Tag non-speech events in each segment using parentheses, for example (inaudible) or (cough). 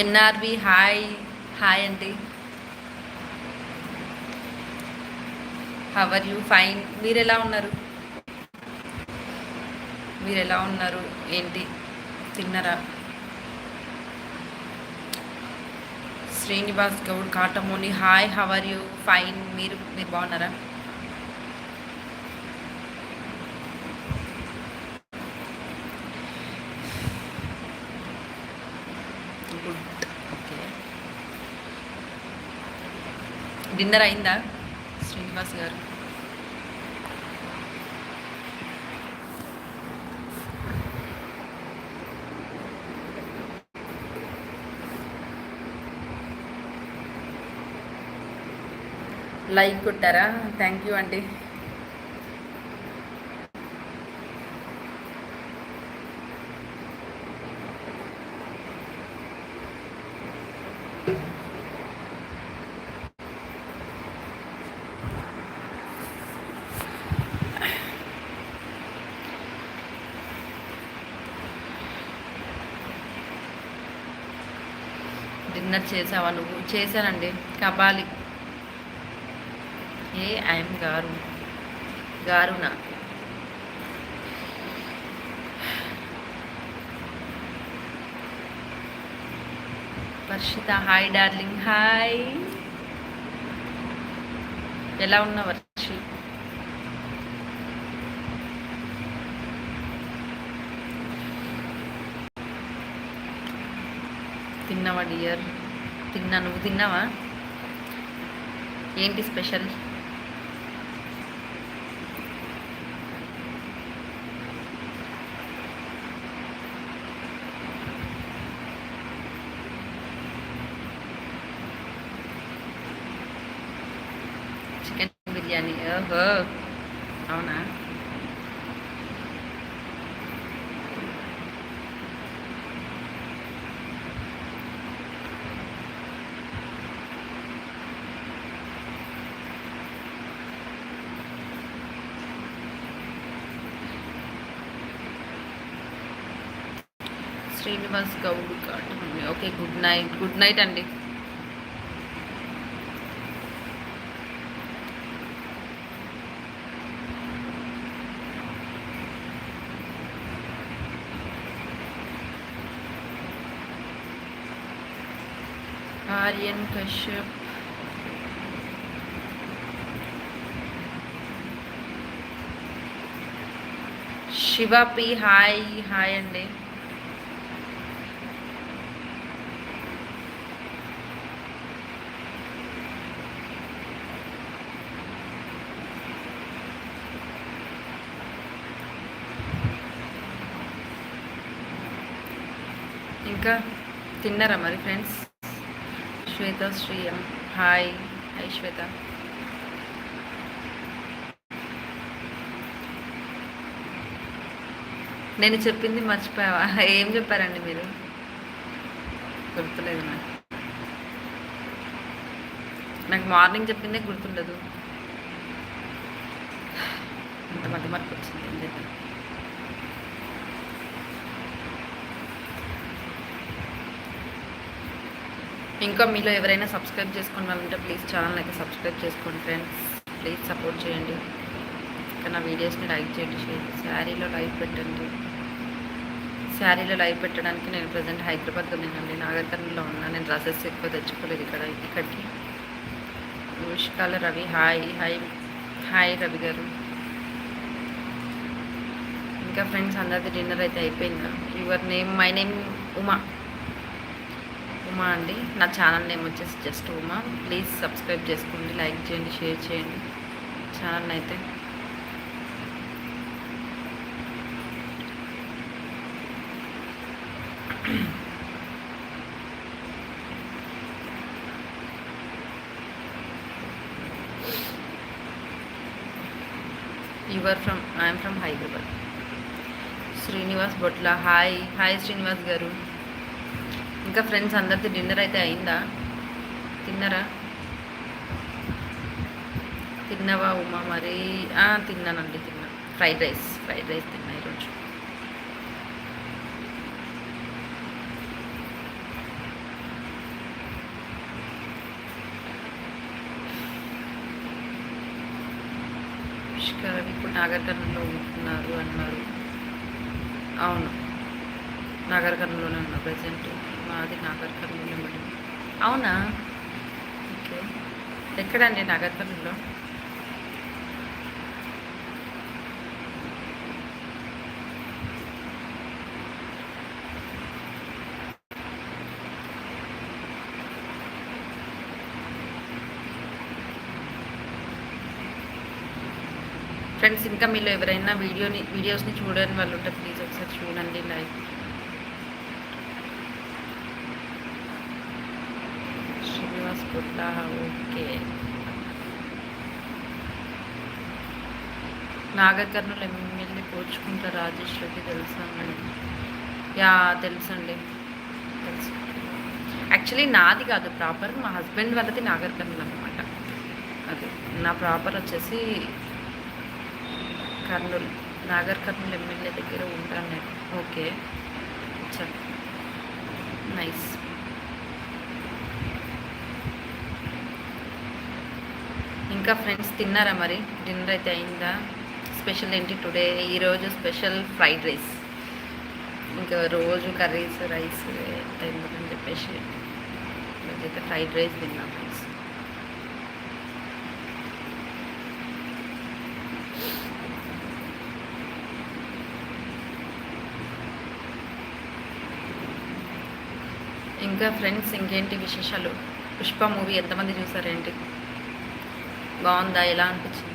N R V hi hi అండి. How are you fine మీరు ఎలా ఉన్నారు? మీరు ఎలా ఉన్నారు? ఏంటి? తిన్నరా? Srinivas Goud Katamoni hi how are you fine మీరు మీరు బాగున్నారా? గుడ్ ఓకే డిన్నర్ అయిందా? శ్రీనివాస్ గారు. లైక్ కొట్టారా? థ్యాంక్ యూ అండి డిన్నర్ చేసావా నువ్వు చేశానండి. కబాలి ఏ ఐఎమ్ గారు. గారునా. వర్షిత. Hi darling. హాయ్. ఎలా ఉన్నా వర్షి? తిన్నావా డియర్? తిన్నా నువ్వు తిన్నావా? ఏంటి స్పెషల్? చికెన్ బిర్యానీ. ఓహో అవునా Srinivas Goud Katamani okay good night good night అండి. Aryan Kashyap. Shiva P hi hi అండి. ఇంకా తిన్నారా మరి friends? Swetha Sriyam. Hi hi Swetha. నేను చెప్పింది మర్చిపోయావా? ఏం చెప్పారండి మీరు? గుర్తులేదు నాకు. నాకు మార్నింగ్ చెప్పిందే గుర్తుండదు. అంత మధ్య మార్పు వచ్చింది ఏం ఇంకా మీలో ఎవరైనా సబ్స్క్రైబ్ చేసుకుని వాళ్ళంటే ప్లీజ్ ఛానల్ అయితే సబ్స్క్రైబ్ చేసుకోండి ఫ్రెండ్స్ ప్లీజ్ సపోర్ట్ చేయండి. ఇంకా నా వీడియోస్ని లైక్ చేయండి షేర్ శారీలో లైవ్ పెట్టండి. శారీలో లైవ్ పెట్టడానికి నేను ప్రజెంట్ హైదరాబాద్లో నేనండి నాగర్కర్నలో ఉన్నా నేను డ్రెస్సెస్ ఎక్కువ తెచ్చుకోలేదు ఇక్కడ ఇక్కడికి. ముష్కాల Ravi hi hi hi Ravi garu. ఇంకా ఫ్రెండ్స్ అందరిది డిన్నర్ అయితే అయిపోయిందా? Your name my name Uma. Uma అండి. నా ఛానల్ నేమ్ వచ్చేసి జస్ట్ ఉమా. ప్లీజ్ సబ్స్క్రైబ్ చేసుకోండి లైక్ చేయండి షేర్ చేయండి. ఛానల్ అయితే your from I'm from Hyderabad Srinivas Botla hi hi Srinivas garu ఇంకా ఫ్రెండ్స్ అందరికీ డిన్నర్ అయితే అయిందా? తిన్నారా? తిన్నావా ఉమా మరి? తిన్నానండి తిన్నా. ఫ్రైడ్ రైస్ ఫ్రైడ్ రైస్ తిన్నా ఈరోజు. ఇప్పుడు నాగర్కర్ణంలో ఉంటున్నారు అన్నారు. అవును. నాగర్కర్ణంలోనే ఉన్నా ప్రజెంట్. మాది నాగర్ కర్నూలు మేడం అవునా? ఓకే. ఎక్కడండి నాగర్కర్ణంలో ఫ్రెండ్స్ ఇంకా మీరు ఎవరైనా వీడియోని వీడియోస్ని చూడని వాళ్ళు ఉంటే ప్లీజ్ ఒకసారి చూడండి లైక్ ఓకే. నాగకర్ణులు ఎమ్మెల్యే పోచుకుంట రాజేశ్వరికి తెలుసా మేడం? యా తెలుసండి. తెలుసు. యాక్చువల్లీ నాది కాదు ప్రాపర్ మా హస్బెండ్ వాళ్ళది నాగర్ అనమాట అది నా ప్రాపర్ వచ్చేసి కర్నూలు. నాగర్ కర్నూలు ఎమ్మెల్యే దగ్గర ఉంటాను నేను. ఓకే. చల్ నైస్. ఇంకా ఫ్రెండ్స్ తిన్నారా మరి? డిన్నర్ అయితే అయిందా? స్పెషల్ ఏంటి టుడే? ఈరోజు స్పెషల్ ఫ్రైడ్ రైస్. ఇంకా రోజు కర్రీస్ రైస్ ఎందుకని చెప్పేసి అయితే ఫ్రైడ్ రైస్ తిన్నాం ఫ్రెండ్స్. ఇంకా ఫ్రెండ్స్ ఇంకేంటి విశేషాలు? పుష్ప మూవీ ఎంతమంది చూసారేంటి బాగుందా? ఎలా అనిపించింది?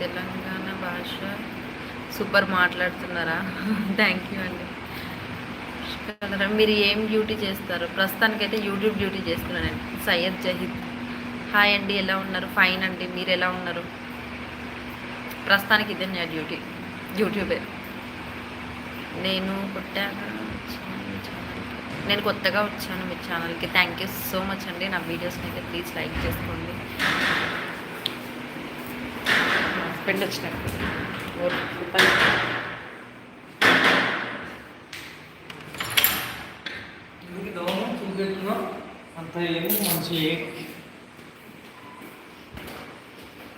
తెలంగాణ భాష సూపర్ మాట్లాడుతున్నారా? (laughs) థ్యాంక్ యూ అండి. మీరు ఏం డ్యూటీ చేస్తారు? ప్రస్తుతానికైతే యూట్యూబ్ డ్యూటీ చేస్తున్నానండి సయ్యద్ జహీద్. హాయ్ అండి ఎలా ఉన్నారు? ఫైన్ అండి మీరు ఎలా ఉన్నారు? ప్రస్తుతానికి ఇదే నా డ్యూటీ. యూట్యూబే. నేను కొట్టాక నేను కొత్తగా వచ్చాను మీ ఛానల్కి. థ్యాంక్ యూ సో మచ్ అండి. నా వీడియోస్ని అయితే ప్లీజ్ లైక్ చేసుకోండి. హస్బెండ్ వచ్చినారు.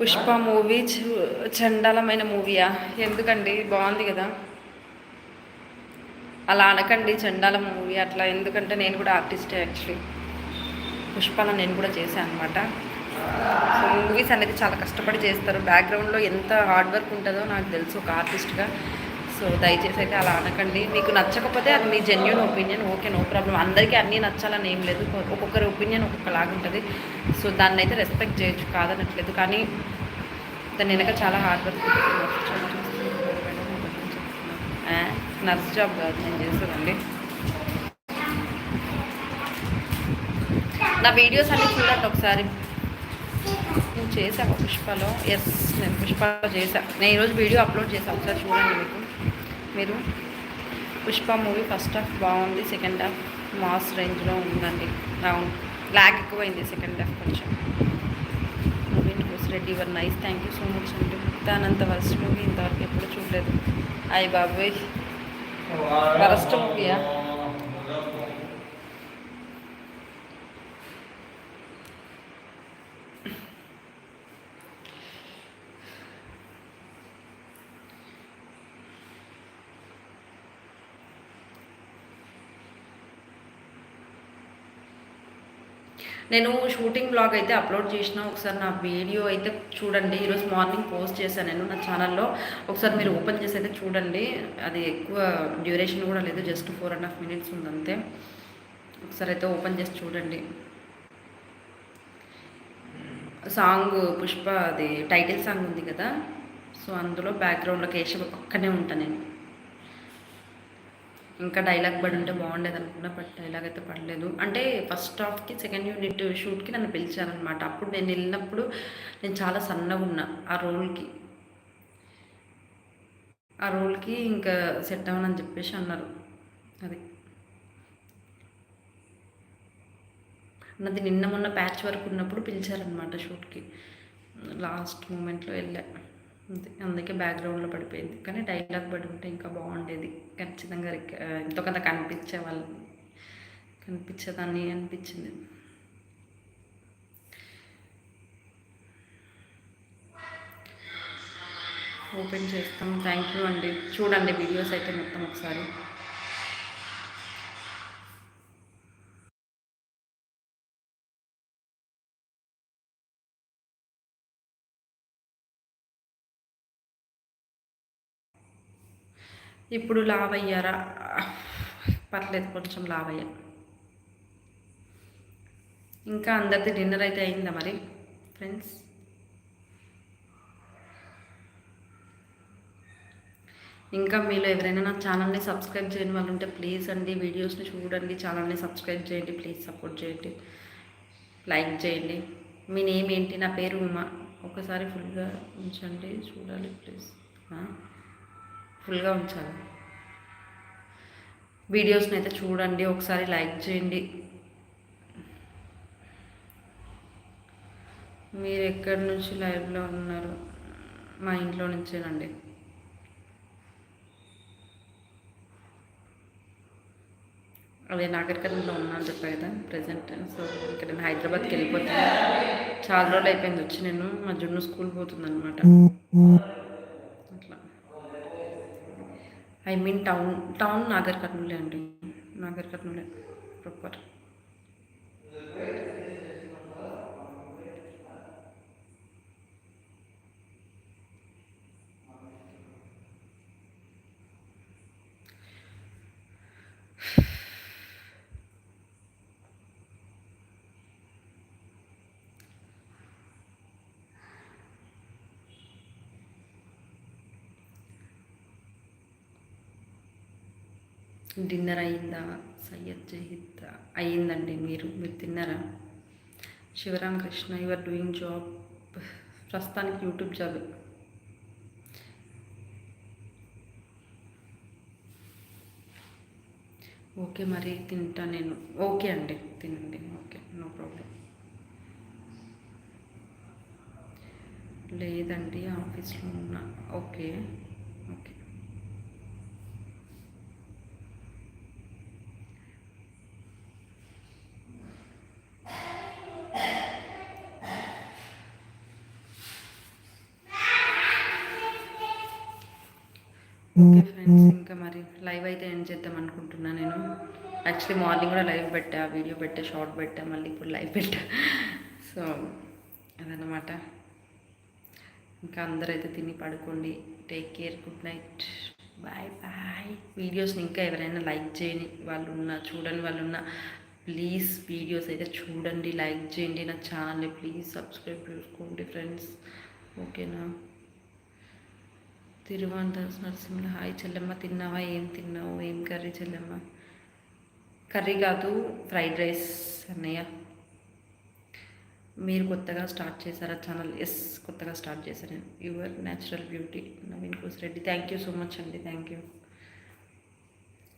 పుష్ప మూవీ చండాలమైన మూవీయా? ఎందుకండి? బాగుంది కదా. అలా అనకండి చండాలం మూవీ అట్లా. ఎందుకంటే నేను కూడా ఆర్టిస్టే యాక్చువల్లీ. పుష్పాల నేను కూడా చేశాను అనమాట సో మూవీస్ అనేది చాలా కష్టపడి చేస్తారు. బ్యాక్గ్రౌండ్లో ఎంత హార్డ్ వర్క్ ఉంటుందో నాకు తెలుసు ఒక ఆర్టిస్ట్గా సో దయచేసి అయితే అలా అనకండి. మీకు నచ్చకపోతే అది మీ genuine opinion okay no problem అందరికీ అన్నీ నచ్చాలని ఏం లేదు. ఒక్కొక్కరి ఒపీనియన్ ఒక్కొక్కలాగా ఉంటుంది. సో దాన్ని అయితే రెస్పెక్ట్ చేయొచ్చు కాదనట్లేదు. కానీ దాని వెనక చాలా హార్డ్ వర్క్ నర్స్ జాబ్ కాదు నేను చేసేదండి నా వీడియోస్ అన్నీ చూడండి ఒకసారి. నేను చేశాను పుష్పలో. ఎస్ నేను పుష్పలో చేశాను నేను ఈరోజు వీడియో అప్లోడ్ చేశాను ఒకసారి చూడండి మీకు. మీరు పుష్ప మూవీ ఫస్ట్ హాఫ్ బాగుంది సెకండ్ హాఫ్ మాస్ రేంజ్లో ఉందండి. అవును బ్లాక్ ఎక్కువైంది సెకండ్ హాఫ్ కొంచెం. Movie Reddy were nice thank you so much అండి. దానంత వరస్ట్ మూవీ ఇంతవరకు ఎప్పుడు చూడలేదు. అయ్యి బాబాయ్. వరస్ట్ మూవీయా నేను షూటింగ్ బ్లాగ్ అయితే అప్లోడ్ చేసిన ఒకసారి నా వీడియో అయితే చూడండి. ఈరోజు మార్నింగ్ పోస్ట్ చేశాను నేను నా ఛానల్లో ఒకసారి మీరు ఓపెన్ చేసి అయితే చూడండి. అది ఎక్కువ డ్యూరేషన్ కూడా లేదు just four and half minutes ఉంది అంతే. ఒకసారి అయితే ఓపెన్ చేసి చూడండి. సాంగ్ పుష్ప అది టైటిల్ సాంగ్ ఉంది కదా. సో అందులో బ్యాక్గ్రౌండ్లో కేశవ పక్కనే ఉంటాను నేను. ఇంకా డైలాగ్ పడి ఉంటే బాగుండేది అనుకున్నా బట్ డైలాగ్ అయితే పడలేదు. అంటే ఫస్ట్ హాఫ్కి సెకండ్ యూనిట్ షూట్కి నన్ను పిలిచారనమాట అప్పుడు నేను వెళ్ళినప్పుడు నేను చాలా సన్నగా ఉన్నా ఆ రోల్కి ఆ రోల్కి ఇంకా సెట్ అవ్వనని చెప్పేసి అన్నారు. అది. నాది నిన్న మొన్న ప్యాచ్ వరకు ఉన్నప్పుడు పిలిచారనమాట షూట్కి లాస్ట్ మూమెంట్లో వెళ్ళా. అందుకే బ్యాక్గ్రౌండ్లో పడిపోయింది. కానీ డైలాగ్ పడి ఉంటే ఇంకా బాగుండేది. ఖచ్చితంగా ఎంతో కొంత కనిపించే వాళ్ళు కనిపించేదాన్ని అనిపించింది. ఓపెన్ చేస్తాం. థ్యాంక్ యూ అండి. చూడండి వీడియోస్ అయితే మొత్తం ఒకసారి. ఇప్పుడు లావ్ అయ్యారా పర్లేదు కొంచెం లావ్ అయ్యా ఇంకా అందరిది డిన్నర్ అయితే అయిందా మరి ఫ్రెండ్స్? ఇంకా మీలో ఎవరైనా నా ఛానల్ని సబ్స్క్రైబ్ చేయని వాళ్ళు ఉంటే ప్లీజ్ అండి వీడియోస్ని చూడండి ఛానల్ని సబ్స్క్రైబ్ చేయండి ప్లీజ్ సపోర్ట్ చేయండి లైక్ చేయండి. మీ నేమ్ ఏంటి? నా పేరు ఉమా. ఒకసారి ఫుల్గా ఉంచండి చూడాలి ప్లీజ్. ఫుల్గా ఉంచాలి. వీడియోస్ని అయితే చూడండి ఒకసారి లైక్ చేయండి. మీరు ఎక్కడి నుంచి లైవ్లో ఉన్నారు? మా ఇంట్లో నుంచేనండి. అదే నాగరికర్ణంలో ఉన్నాను చెప్పా కదా ప్రజెంట్ సో ఇక్కడ నేను హైదరాబాద్కి వెళ్ళిపోతాను. చాలా రోజులు అయిపోయింది వచ్చి నేను మా జున్ను స్కూల్ పోతుంది అనమాట అట్లా ఐ మీన్ టౌన్ టౌన్ నాగర్ కర్నూలే అండి. నాగర్ కర్నూలే ప్రాపర్ డిన్నర్ అయిందా? సయ్యద్ జహీద్ అయ్యిందండి మీరు మీరు తిన్నారా? Shivaram Krishna your doing job ప్రస్తుతానికి యూట్యూబ్ జాబ్ ఓకే మరి తింటా నేను. ఓకే అండి తినండి. Okay no problem. లేదండి ఆఫీస్లో ఉన్నా. ఓకే ఓకే ఓకే ఫ్రెండ్స్ ఇంకా మరి లైవ్ అయితే ఎండ్ చేద్దాం అనుకుంటున్నా నేను. యాక్చువల్లీ మార్నింగ్ కూడా లైవ్ పెట్టా వీడియో పెట్టా షార్ట్ పెట్టా మళ్ళీ ఇప్పుడు లైవ్ పెట్టా. సో అదనమాట ఇంకా అందరైతే తిని పడుకోండి. Take care good night bye bye వీడియోస్ని ఇంకా ఎవరైనా లైక్ చేయని వాళ్ళు ఉన్నా చూడని వాళ్ళు ఉన్నా ప్లీజ్ వీడియోస్ అయితే చూడండి లైక్ చేయండి నా ఛానల్ని ప్లీజ్ సబ్స్క్రైబ్ చేసుకోండి ఫ్రెండ్స్ ఓకేనా తిరువంతస్ నరసింహ హాయ్ చెల్లెమ్మ తిన్నావా? ఏం తిన్నావు? ఏం కర్రీ చెల్లెమ్మ? కర్రీ కాదు ఫ్రైడ్ రైస్ అన్నయ్య. మీరు కొత్తగా స్టార్ట్ చేశారా ఛానల్? ఎస్ కొత్తగా స్టార్ట్ చేశాను your natural beauty Naveen Reddy thank you so much అండి థ్యాంక్ యూ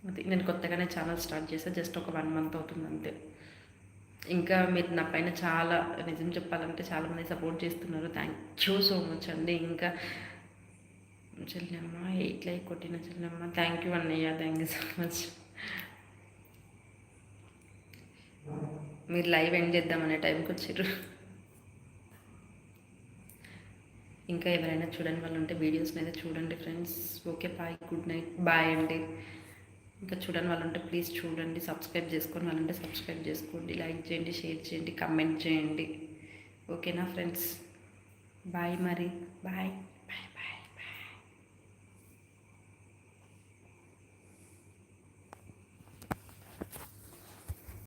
అది నేను కొత్తగానే ఛానల్ స్టార్ట్ చేశాను జస్ట్ ఒక వన్ మంత్ అవుతుంది అంతే. ఇంకా మీరు నా పైన చాలా నిజం చెప్పాలంటే చాలామంది సపోర్ట్ చేస్తున్నారు. థ్యాంక్ యూ సో మచ్ అండి. ఇంకా చెల్లెమ్మ ఎయిట్ లైక్ కొట్టిన చెల్లెమ్మ. థ్యాంక్ యూ అన్నయ్య థ్యాంక్ యూ సో మచ్ మీరు లైవ్ ఎండ్ చేద్దామనే టైంకి వచ్చారు ఇంకా ఎవరైనా చూడండి వాళ్ళు ఉంటే వీడియోస్ని అయితే చూడండి friends okay bye good night bye అండి. ఇంకా చూడండి వాళ్ళు ఉంటే ప్లీజ్ చూడండి. సబ్స్క్రైబ్ చేసుకొని వాళ్ళంటే సబ్స్క్రైబ్ చేసుకోండి. లైక్ చేయండి షేర్ చేయండి కమెంట్ చేయండి. ఓకేనా ఫ్రెండ్స్ బాయ్ మరి. బాయ్